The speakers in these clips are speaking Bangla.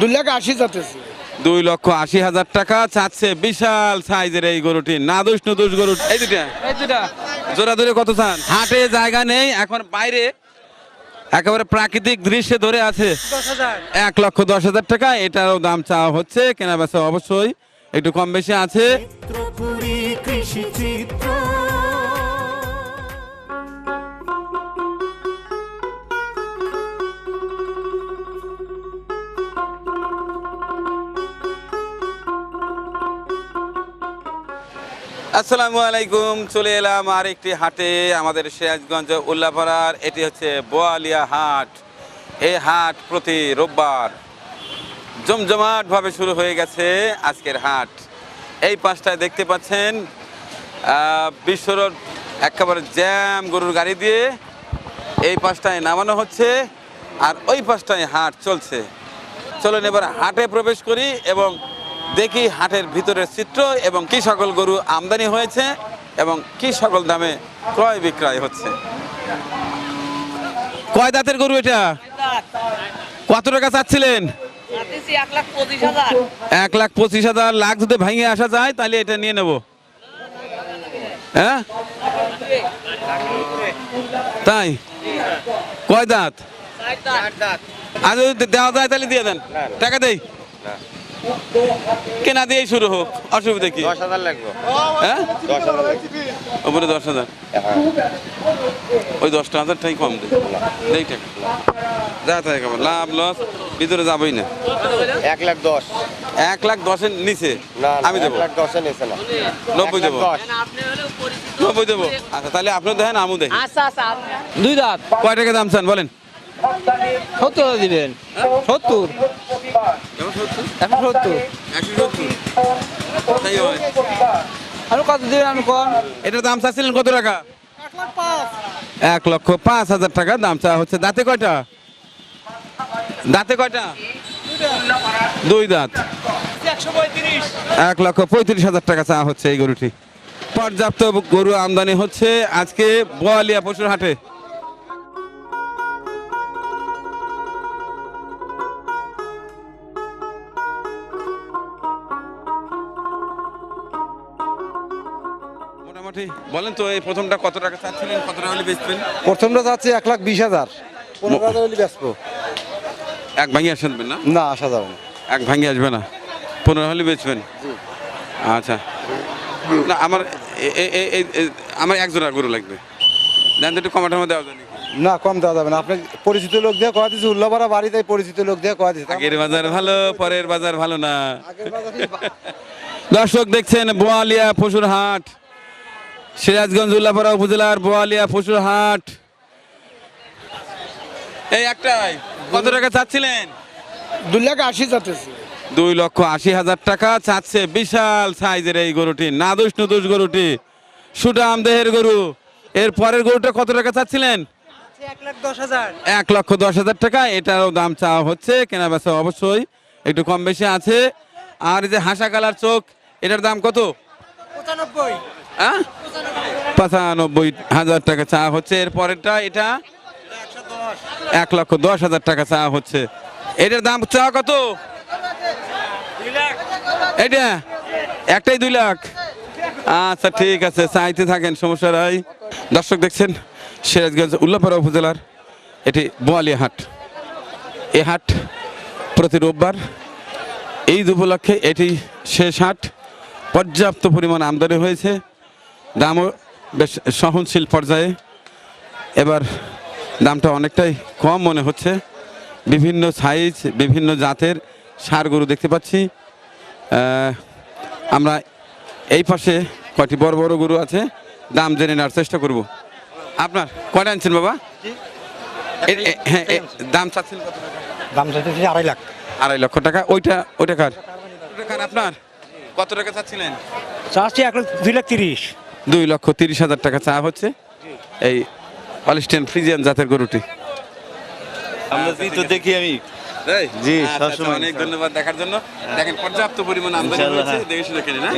দুই লাখ আশি দুই লক্ষ আশি হাজার টাকা চাচ্ছে বিশাল সাইজের এই গরুটি। না দোষ নুদোষ গরু এই দুটা এই দুটা জোড়া ধরে কত চান? হাটে জায়গা নেই এখন বাইরে একেবারে প্রাকৃতিক দৃশ্যে ধরে আছে। এক লক্ষ দশ হাজার টাকা এটারও দাম চাওয়া হচ্ছে কেনা বেচা অবশ্যই। একটু কম বেশি আছে। কৃষি চিত্র। আসসালামু আলাইকুম, চলে এলাম আর একটি হাটে আমাদের সিরাজগঞ্জ উল্লাপাড়ার, এটি হচ্ছে বোয়ালিয়া হাট। এই হাট প্রতি রোববার জমজমাটভাবে শুরু হয়ে গেছে আজকের হাট। এই পাঁচটায় দেখতে পাচ্ছেন বিশ্ব রোড একেবারে জ্যাম গরুর গাড়ি দিয়ে এই পাঁচটায় নামানো হচ্ছে আর ওই পাঁচটায় হাট চলছে। চলুন এবার হাটে প্রবেশ করি এবং দেখি হাটের ভিতরের চিত্র এবং কি সকল গরু আমদানি হয়েছে এবং কি সকল দামে ক্রয় বিক্রয় হচ্ছে। কয় দাঁতের গরু এটা? কত টাকা চাচ্ছিলেন? এক লাখ পঁচিশ হাজার। লাখ যদি ভাঙে আসা যায় তাহলে এটা নিয়ে নেব। হ্যাঁ? তাই? কয় দাঁত? আর যদি দেওয়া যায় তাহলে দিয়ে দেন। টাকা দেই? কেনা দিয়েই শুরু হোক অসুবিধা কি? দশ হাজার লাগবে। হ্যাঁ? দশ হাজার ওপরে দশ হাজার? ওই দশটা হাজারটাই কম দেয় দেই টাকা। যা লাভ লস ভিতরে যাবই না। এক লাখ দশ। এক লাখ দশের নিচে। আমি আমি দেবো। লাখ দশে নিছে না। নব্বই দেবো। নব্বই দেবো। আচ্ছা তাহলে আপনার দেখেন আমু দেখি। আচ্ছা আচ্ছা। দুই দাঁত। কয় টাকা দাম চান বলেন? সত্তর হাজার দিবেন। সত্তর। একশো সত্তর? কত দিবেন আমি কম এটার দাম চাচ্ছিলেন কত টাকা? এক লক্ষ পাঁচ হাজার টাকা দাম চাওয়া হচ্ছে। দাঁতে কয়টা? দাঁতে কয়টা? দুই দাঁত। এক লক্ষ পঁয়ত্রিশ হাজার টাকা চাওয়া হচ্ছে এই গরুটি। পর্যাপ্ত গরু আমদানি হচ্ছে আজকে বোয়ালিয়া পশুর হাটে। মোটামুটি বলেন তো এই প্রথমটা কত টাকা চাচ্ছিলেন কত টাকা হলে বেচবেন? প্রথমটা যাচ্ছে এক লাখ বিশ হাজার। পনেরো হাজার হলে বেচবো। এক ভাঙিয়ে আসবেন না? না আসা যাবে না। এক ভাঙিয়ে আসবে না? পনেরো হলে বেচবেন? আচ্ছা। না আমার আমার এক জোড়া গরু লাগবে। দেন একটু কমাটার মধ্যে দেওয়া না কম দেওয়া যাবে না। আপনি পরিচিত লোক দিয়ে কয়া দিচ্ছে উল্লাপাড়া বাড়িতে পরিচিত লোক দিয়ে কয়া দিচ্ছে আগের বাজার ভালো পরের বাজার ভালো না। দর্শক দেখছেন বোয়ালিয়া পশুর হাট। সিরাজগঞ্জ উল্লাপাড়া উপজেলার বোয়ালিয়া পশুর হাট এই একটাই কত টাকা চাচ্ছিলেন? দুই লাখ আশি যাতেছে দুই লক্ষ আশি হাজার টাকা চাচ্ছে বিশাল সাইজের এই গরুটি নাদুস নুদুস গরুটি সুটাম দেহের গরু। এর পরের গরুটা কত টাকা চাচ্ছিলেন? এক দশ হাজার। এক লক্ষ দশ হাজার টাকা এটারও দাম চাওয়া হচ্ছে কেনা বেচা অবশ্যই একটু কম বেশি আছে। আর এই যে হাসা কালার চোখ এটার দাম কত? পঁচানব্বই। হ্যাঁ পঁচানব্বই হাজার টাকা চা হচ্ছে। এর পরেরটা, এটা? এক লক্ষ দশ হাজার টাকা চা হচ্ছে। এটার দাম, চা কত? এটা? একটাই দুই লাখ। আচ্ছা ঠিক আছে, চাইতে থাকেন, সমস্যা নাই। দর্শক দেখছেন, সিরাজগঞ্জ, উল্লাপাড়া উপজেলার এটি বোয়ালিয়া হাট। এ হাট প্রতি রোববার এই উপলক্ষে এটি শেষ হাট। পর্যাপ্ত পরিমাণ আমদানি হয়েছে। দামও বেশ সহনশীল পর্যায়ে। এবার দামটা অনেকটাই কম মনে হচ্ছে। বিভিন্ন সাইজ বিভিন্ন জাতের সার গরু দেখতে পাচ্ছি। আমরা এই পাশে কয়টি বড় বড় গরু আছে দাম জেনে নেওয়ার চেষ্টা করব। আপনার কয়টা আনছেন বাবা? হ্যাঁ দাম চাচ্ছেন কত টাকা? দাম চাইতেছি আড়াই লাখ। আড়াই লক্ষ টাকা। ওইটা ওইটা কার? আপনার? কত টাকা চাচ্ছিলেন? চাচ্ছি এক লাখ দুই লাখ তিরিশ। দুই লক্ষ তিরিশ হাজার টাকা চা হচ্ছে। এই অলিস্টিয়ান ফ্রিজিয়ান জাতের গরুটি। তো দেখি আমি। জি, আচ্ছা, আচ্ছা, সবসময়। অনেক ধন্যবাদ দেখার জন্য। দেখেন পর্যাপ্ত পরিমাণ আমদানি হয়েছে হ্যাঁ। দেখে শুনে কেনে না?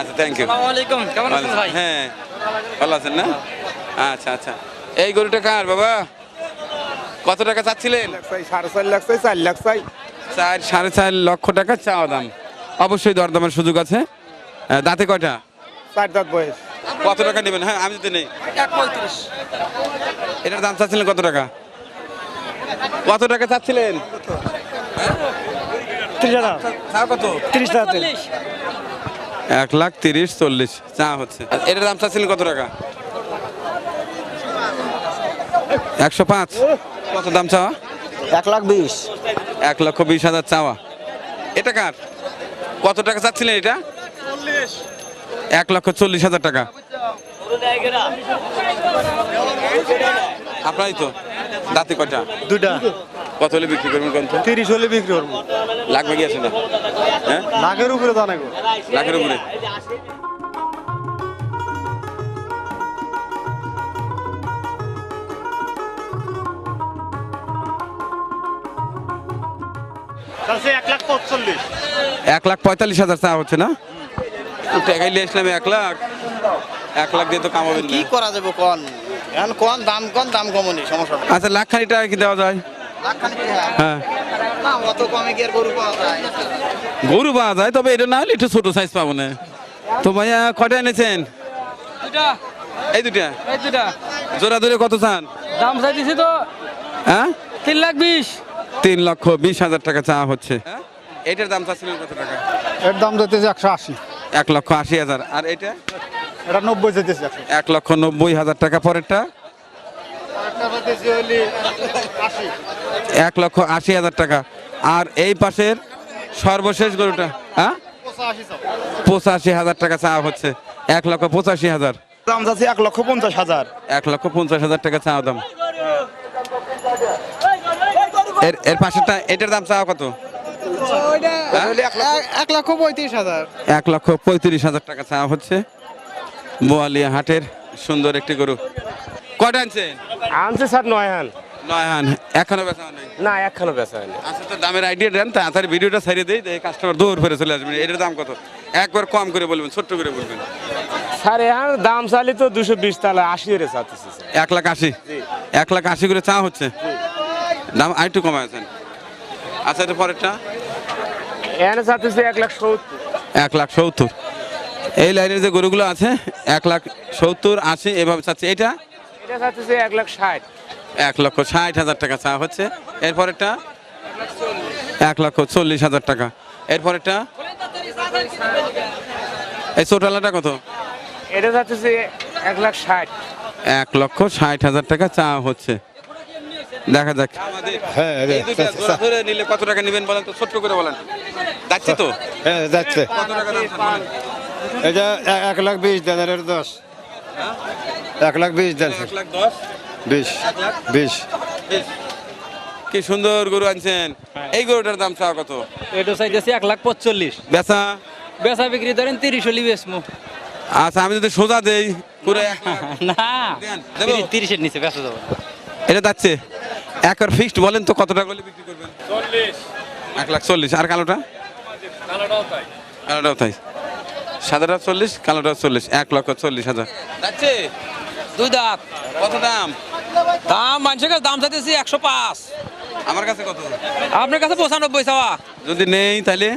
আচ্ছা থ্যাংক ইউ আলাইকুম কেমন আছেন ভাই? হ্যাঁ ভালো আছেন না? আচ্ছা আচ্ছা। এই গরুটা কার বাবা? কত টাকা চাচ্ছিলেন? সাড়ে চার লাখ চাই চার লাখ চাই চার সাড়ে চার লক্ষ টাকা চাওয়া দাম। অবশ্যই দরদামের সুযোগ আছে। দাঁতে কয়টা? চার দাঁত বয়স। কত টাকা নেবেন? হ্যাঁ আমি যদি নেই। এক পঁয়ত্রিশ। এটার দাম চাচ্ছিলেন কত টাকা? কত টাকা চাচ্ছিলেন? চাও কত? ত্রিশ হাজার এক লাখ তিরিশ চল্লিশ চা হচ্ছে। এটার দাম চাচ্ছিলেন কত টাকা? একশো পাঁচ। কত দাম চাওয়া? এক লাখ বিশ। এক লক্ষ বিশ হাজার চাওয়া। এটা কার? কত টাকা চাচ্ছিলেন এটা? এক লক্ষ চল্লিশ হাজার টাকা। আপনারই তো? দাঁতে কটা দুটা কত হলে বিক্রি করবেন কোন তিরিশ হলে বিক্রি করব। লাখ ভাগি আছে না? হ্যাঁ? লাখের উপরে জানাব লাখের উপরে? এক লাখ এক লাখ পঁয়তাল্লিশ হাজার চা হচ্ছে না? নিয়ে আসলাম এক লাখ। এক লাখ দিয়ে তো কামাবেন কি করা যাবে কোন? এখন কোন দাম কোন দাম কমনি? সমস্যাটা। আচ্ছা লাখ খানি টাকা কি দেওয়া যায়? হয়? না অত কমে কি আর গরু পাওয়া যায়? গরু পাওয়া যায় তবে এটা না হলে একটু ছোট সাইজ পাবো না। তো ভাইয়া কটা এনেছেন? এই দুটা এই দুটা জোড়া ধরে কত চান? দাম চাইতেছি তো। হ্যাঁ? তিন লাখ বিশ। তিন লক্ষ বিশ হাজার টাকা চা হচ্ছে। হ্যাঁ? এটার দাম চাচ্ছিলেন কত টাকা? এর দাম যেতেছে একশো আশি। এক লক্ষ আশি হাজার। আর এটা? এটা নব্বই যেতেছে এক লক্ষ নব্বই হাজার টাকা পরেরটা। এক লক্ষ আশি হাজার টাকা। আর এই পাশের সর্বশেষ গরুটা হ্যাঁ? পঁচাশি হাজার টাকা চা হচ্ছে। এক লক্ষ পঁচাশি হাজার। দাম যাচ্ছে এক লক্ষ পঞ্চাশ হাজার। এক লক্ষ পঞ্চাশ হাজার টাকা চা দাম। এর এর পাশেরটা এটার দাম চা কত? এক লক্ষ পঁয়ত্রিশ হাজার। এক লক্ষ পঁয়ত্রিশ হাজার টাকা চা হচ্ছে। বোয়ালিয়া হাটের সুন্দর একটি গরু। কটা আনছেন আনছে স্যার নয় হান নয় হান এখনও বেচা নাই? না একখানো বেচা হয়নি। আচ্ছা তো দামের আইডিয়া দেন তাড়াতাড়ি ভিডিওটা ছাড়িয়ে দেই কাস্টমার দৌড় ফেরে চলে আসবেন। এটার দাম কত? একবার কম করে বলবেন ছোট্ট করে বলবেন। স্যার এখন দাম চালি তো দুশো বিশ তাহলে আশি এর চাচ্ছি এক লাখ আশি? এক লাখ আশি করে চা হচ্ছে? দাম আরেকটু কমাইছেন আচ্ছা এটা পরেরটা। এখানে চাচ্ছি এক লাখ সত্তর। এক লাখ সত্তর। এই লাইনের যে গরুগুলো আছে এক লাখ সত্তর আশি এভাবে চাচ্ছে। এটা? এটা চাচ্ছি এক লাখ ষাট। এক লক্ষ ষাট হাজার টাকা চা হচ্ছে। এরপরেরটা? এক লক্ষ চল্লিশ হাজার টাকা। এরপরেরটা? এই চোটালাটা কত? এটা চাচ্ছি এক লাখ ষাট। এক লক্ষ ষাট হাজার টাকা চা হচ্ছে। দেখা যাক। হ্যাঁ ধরে নিলে কত টাকা নেবেন বলেন তো? ছোট্ট করে বলেন। যাচ্ছে তো? হ্যাঁ যাচ্ছে। কত টাকা দাম এটা এক লাখ বিশ দেন এর দশ এক লাখ বিশ দেন এক লাখ দশ? বিশ। বিশ। কি সুন্দর গরু আনছেন। এই গরুটার দাম চাওয়া কত? এটা চাইতেছি এক লাখ পঁচল্লিশ। বেচা? বেচা বিক্রি ধরেন তিরিশ হলি বেচমু। আচ্ছা আমি যদি সোজা দেই পুরো না তিরিশের নিচে বেচা যাব। এটা যাচ্ছে? একবার ফিক্সড বলেন তো কত টাকা বিক্রি করবেন? এক লাখ চল্লিশ। আর কালোটা? কালোটাও তাই। সাদাটা চল্লিশ কালোটা চল্লিশ। এক লক্ষ চল্লিশ হাজার। যাচ্ছে। দুই দাঁত। কত দাম? দাম মানুষের কাছে দাম চাইতেছি একশো পাঁচ। আমার কাছে কত? আপনার কাছে পঁচানব্বই চাওয়া। যদি নেই তাহলে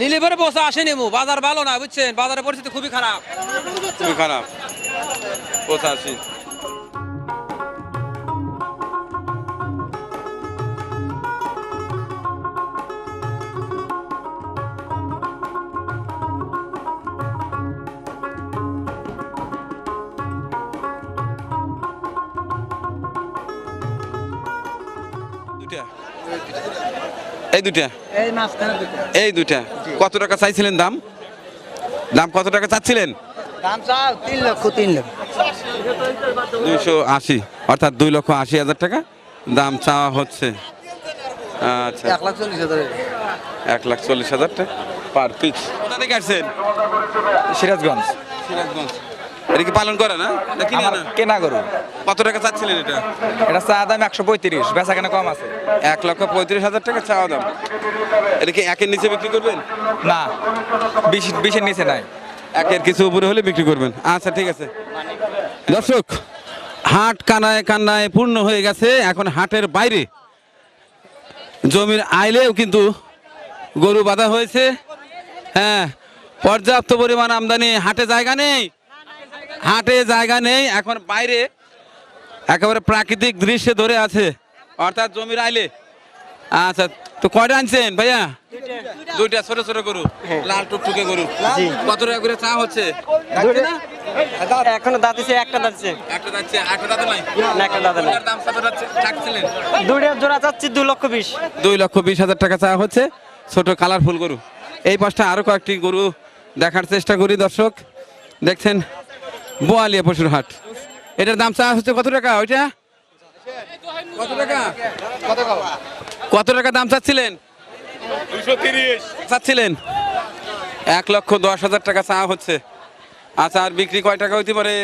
নিলে পরে পয়সা আসেনি মু বাজার ভালো না বুঝছেন? বাজারের পরিস্থিতি খুবই খারাপ। খুবই খারাপ। পঁচাশি এই দুটা এই দুটো কত টাকা চাইছিলেন দাম? দাম কত টাকা চাচ্ছিলেন? দাম চাও তিন লক্ষ তিন লক্ষ। দুইশো আশি অর্থাৎ দুই লক্ষ আশি হাজার টাকা দাম চাওয়া হচ্ছে। আচ্ছা। এক লাখ চল্লিশ হাজার এক লাখ চল্লিশ হাজার টাকা পার পিস। কোথা থেকে আসছেন? সিরাজগঞ্জ। সিরাজগঞ্জ। এটা কি পালন করে না? না কিনে আনা? কেনা গরু। কত টাকা চাচ্ছিলেন এটা? এটা চা দাম একশো পঁয়ত্রিশ বেচা কেনা কম আছে। এক লক্ষ পঁয়ত্রিশ হাজার টাকা চাওয়া দাম। এটা কি একের নিচে বিক্রি করবেন? না বিশ বিশের নিচে নাই। একের কিছু উপরে হলে বিক্রি করবেন। আচ্ছা ঠিক আছে। দর্শক হাট কানায় কান্নায় পূর্ণ হয়ে গেছে। এখন হাটের বাইরে। জমির আইলেও কিন্তু গরু বাঁধা হয়েছে। হ্যাঁ পর্যাপ্ত পরিমাণ আমদানি হাটে জায়গা নেই। হাটে জায়গা নেই এখন বাইরে একেবারে প্রাকৃতিক দৃশ্যে ধরে আছে। অর্থাৎ জমির আইলে। আচ্ছা তো কয়টা আনছেন ভাইয়া? দুইটা ছোট ছোট গরু লাল টুকটুকে গরু। কত টাকা করে চা হচ্ছে? এখনও একটা দাঁতিছে একটা যাচ্ছে একটা দাদা নাই? একটা দাঁতে নাই। দাম কত রাখছিলেন দুইটা জোড়া চাচ্ছি লক্ষ বিশ। দুই লক্ষ বিশ হাজার টাকা চা হচ্ছে। ছোট কালারফুল গরু। এই পাশটা আরও কয়েকটি গরু দেখার চেষ্টা করি দর্শক। দেখছেন বোয়ালিয়া পশুর হাট। এটার দাম চা হচ্ছে কত টাকা? ওইটা? কত টাকা? কত টাকা? দাম চাচ্ছিলেন? চাচ্ছিলেন? এক লক্ষ দশ হাজার টাকা চা হচ্ছে। আচ্ছা আর বিক্রি কয় টাকা হইতে পারে?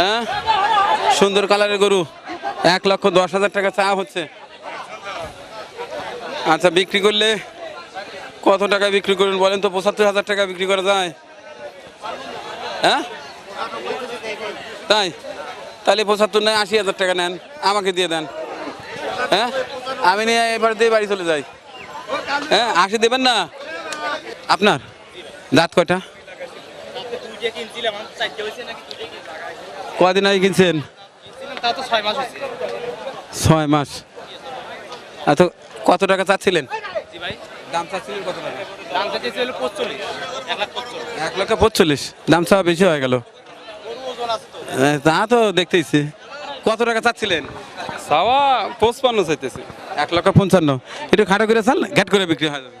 হ্যাঁ? সুন্দর কালারের গরু। এক লক্ষ দশ হাজার টাকা চা হচ্ছে। আচ্ছা বিক্রি করলে কত টাকা বিক্রি করুন বলেন তো? পঁচাত্তর হাজার টাকা বিক্রি করা যায়। হ্যাঁ? তাই? তাহলে পঁচাত্তর নয় আশি হাজার টাকা নেন আমাকে দিয়ে দেন। হ্যাঁ? আমি নিয়ে এবার দিয়ে বাড়ি চলে যাই। হ্যাঁ আশি দেবেন না? আপনার? দাঁত কয়টা? কদিন আগে কিনছেন? ছয় মাস। আচ্ছা কত টাকা চাচ্ছিলেন? দাম চাচ্ছিলেন কত টাকা? এক লক্ষ পঁচল্লিশ। দাম চাওয়া বেশি হয়ে গেল। তা তো দেখতেইছি। কত টাকা চাচ্ছিলেন? সাওয়া পঁচপান্ন চাইতেছে। এক লক্ষ পঞ্চান্ন। একটু খাটো করে চাল ঘ্যাট করে বিক্রি হয়ে যাবে।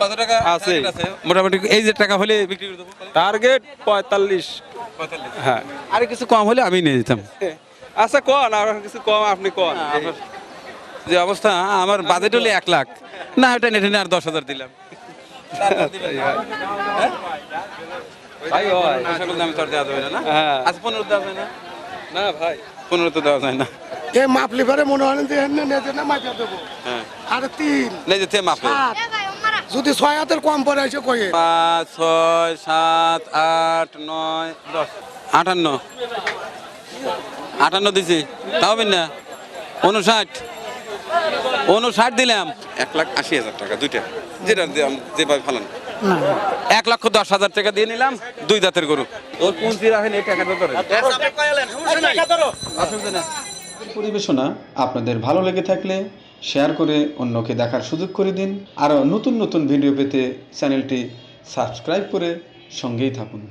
কত টাকা আছে। মোটামুটি এই যে টাকা হলে বিক্রি করে দেবো। টার্গেট পঁয়তাল্লিশ। হ্যাঁ। আর কিছু কম হলে আমি নিয়ে যেতাম। আচ্ছা কন আর কিছু কম আপনি কন। আমার যে অবস্থা আমার বাজেট হলে এক লাখ। না ওটা নেটে আর দশ হাজার দিলাম। ভাই হয়। সকল দামে তো দেওয়া যাবে না? না হ্যাঁ। আচ্ছা পনেরো দেওয়া যায় না? না ভাই। পনেরো তো দেওয়া যায় না। এ মাপলি পরে মনে হয় যে এমনি নেতে না মাইপা দেবো। হ্যাঁ। আর তিন নেই যে তেম যদি ছয় হাতের কম পরে এসে কয়ে। পাঁচ ছয় সাত আট নয় দশ। আটান্ন। আটান্ন দিছি। তাও না। উনষাট উনষাট দিলাম। এক লাখ আশি হাজার টাকা দুইটা। যেটা দিলাম যেভাবে ফেলান। এক লক্ষ দশ হাজার টাকা দিয়ে নিলাম দুই দাঁতের গরু। ওর পুঁজি রাখেন এই টাকাটা ধরে। পরিবেশনা আপনাদের ভালো লেগে থাকলে শেয়ার করে অন্যকে দেখার সুযোগ করে দিন। আরও নতুন নতুন ভিডিও পেতে চ্যানেলটি সাবস্ক্রাইব করে সঙ্গেই থাকুন।